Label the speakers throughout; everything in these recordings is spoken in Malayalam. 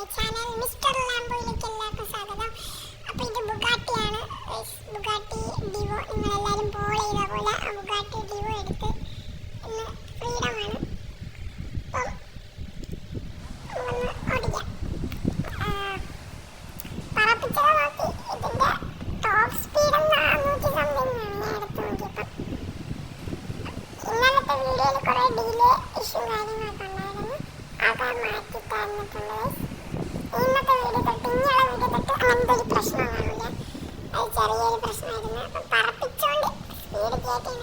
Speaker 1: മൈ ചാനൽ മിസ്റ്റർ ലാംബോയിലേക്ക് എല്ലാവർക്കും സ്വാഗതം. അപ്പോൾ ഇത് ബുഗാട്ടിയാണ്. ബുഗാട്ടി ഡിവോ നിങ്ങളെല്ലാവരും പോൾ ചെയ്ത പോലെ ബുഗാട്ടി ഡിവോ എടുത്ത് ഇന്ന് ഫ്രീഡമാണ് ഇന്നലത്തെ വീഡിയോയിൽ കുറേ ഡിലേ ഇഷ്യൂ കാര്യങ്ങളൊക്കെ ഉണ്ടായിരുന്നു. അത് മാറ്റി തന്നിട്ടുള്ളത്. ഇന്നത്തെ വീഡിയോ തൊട്ട് ഇനിയുള്ള വീഡിയോ തൊട്ട് അങ്ങനത്തെ ഒരു പ്രശ്നം അത് ചെറിയൊരു പ്രശ്നമായിരുന്നു. അപ്പം പറപ്പിച്ചുകൊണ്ട് സ്പീഡ് കയറ്റി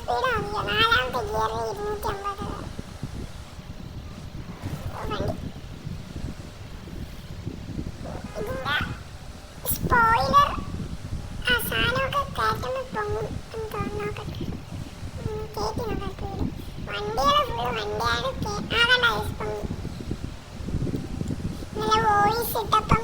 Speaker 1: സ്പീഡ് നോക്കിയോ നാലാമത്തെ ഗിയറിൽ ഇരുന്നൂറ്റി അമ്പത് വണ്ടി. സ്പോയിലർ ആ സാധനമൊക്കെ കയറ്റുമ്പോൾ പൊങ്ങും എന്ന് തോന്നുന്നു. നോക്കട്ടെ കേറ്റി നോക്കാം സ്പീഡ് വണ്ടികളെ ഫുള്ള് വണ്ടിയാണ്. ആകണ്ട പൊങ്ങി. ഇന്നലെ വോയിസ് ഇട്ടപ്പം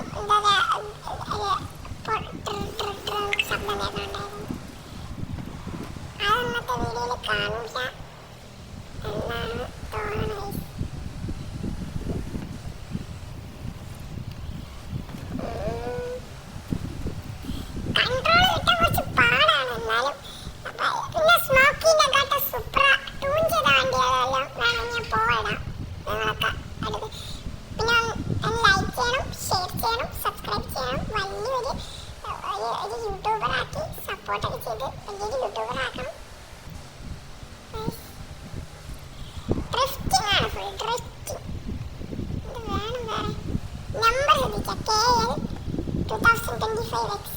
Speaker 1: ട്വന്റി ഫൈവ് എക്സ്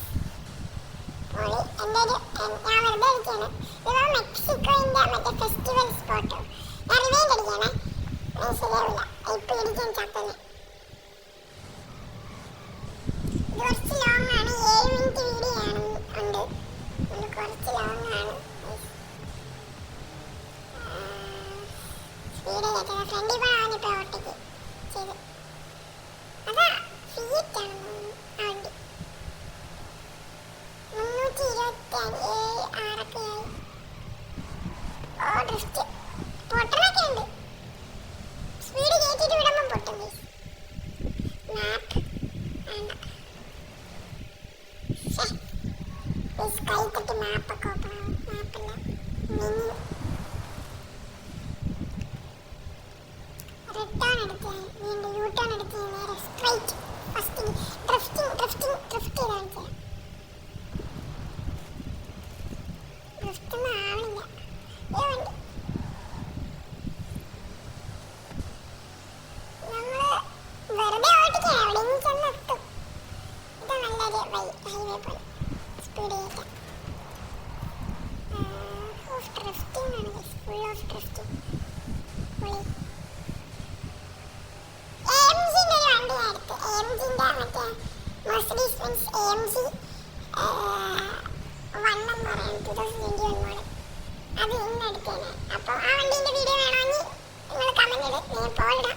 Speaker 1: പോളി എന്റെ ഒരു ഞാൻ വെറുതെ ഇരിക്കുകയാണ് ഇത് മെക്സിക്കോയിന്റെ മറ്റേ ഫെസ്റ്റിവൽ സ്പോട്ടോ ഞാൻ റിവൈൻഡ് അടിക്കുകയാണ്. ശരിയാവില്ല. ഇപ്പം ഇടിക്കാൻ ചത്തന് ഇത് കുറച്ച് ആണ്. ഏഴ് മിനിറ്റ് വീഡിയോ ആണ് ഉണ്ട് കുറച്ച് ലോങ് ആണ് സ്പീഡ് കയറ്റുന്നത് ഫ്രണ്ടിൽ പോകാൻ ഇപ്പോൾ ഓട്ടയ്ക്ക് ചെയ്ത് അതാ ഫിയറ്റ് ആണ് ആ വണ്ടി മുന്നൂറ്റി ഇരുപത്തി ഏഴ് ആറൊക്കെ ആയി ഓ ഡ്രിഫ്റ്റ് പൊട്ടനൊക്കെ ഉണ്ട് സ്പീഡ് കയറ്റിയിട്ട് വിടുമ്പം പൊട്ടും മാപ്പ് വേണ്ട കൈ തട്ടി മാപ്പൊക്കെ മാപ്പില്ല മെനു റിട്ടേൺ എടുത്ത് ഞാൻ വീണ്ടും യൂ ടേൺ എടുത്ത് ഞാൻ നേരെ straight first drifting drifting drift ചെയ്ത് കാണിച്ചു ഡ്രിഫ്റ്റൊന്നും ആവണില്ല ഏ വണ്ടി നമ്മൾ വെറുതെ ഓടിക്കാൻ എവിടെയെങ്കിലും ചെന്ന് എത്തും ഇത് വൈ ഹൈവേ ഫുൾ ഓഫ് ഡ്രിഫ്റ്റിംഗ് പൊളി. AMG-ന്റെ ഒരു വണ്ടി ഞാൻ എടുത്ത്. AMG-ന്റെ മറ്റേ Mercedes Benz AMG, ഏർ, one 2021 model. അത് ഇന്ന്. അപ്പോൾ ആ വണ്ടീന്റെ വീഡിയോ വേണമെങ്കിൽ നിങ്ങൾ കമന്റ് ഇട്. ഞാൻ പോയിടാം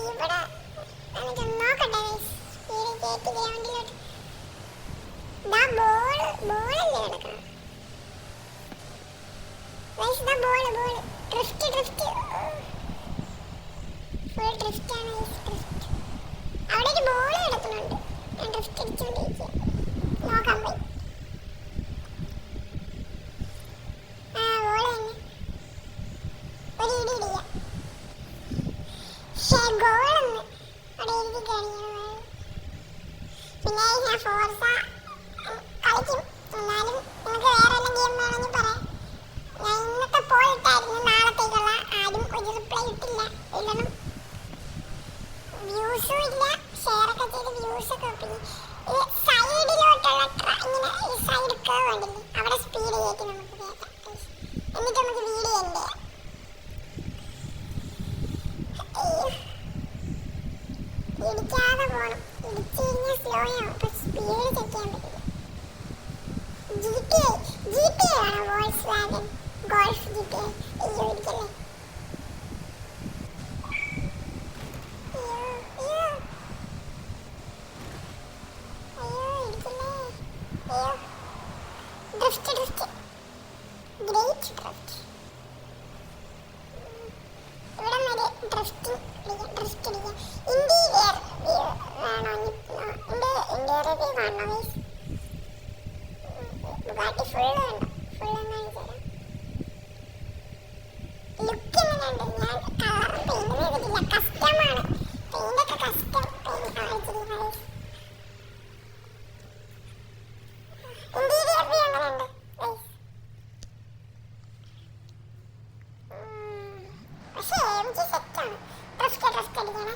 Speaker 1: ഇവിടെ നമുക്ക് നോക്കട്ടെ സ്പീഡ് കയറ്റി ഗ്രൗണ്ടിലോട്ട്. ദാ ബോൾ ബോളല്ലേ കിടക്കണം ഗൈസ് ദാ ball ball drift drift full drift ആണ് ഗൈസ് ഡ്രിഫ്റ്റ് അവിടെ ഒരു ബോൾ കിടക്കുന്നുണ്ട് ഞാൻ ഡ്രിഫ്റ്റ് അടിച്ചുകൊണ്ടിരിക്കുക നോക്കാൻ പോയി ആ ബോൾ തന്നെ ഒരു ഇടി ഇടിക്കാം ഷേ ഗോളൊന്ന് അവിടെ എഴുതി കാണിക്കണം പിന്നെ ഞാൻ 不对 പക്ഷേ എം ജി സെറ്റാണ് ഡ്രഫ്റ്റ് ഡ്രഫ്റ്റ് അടിക്കണേ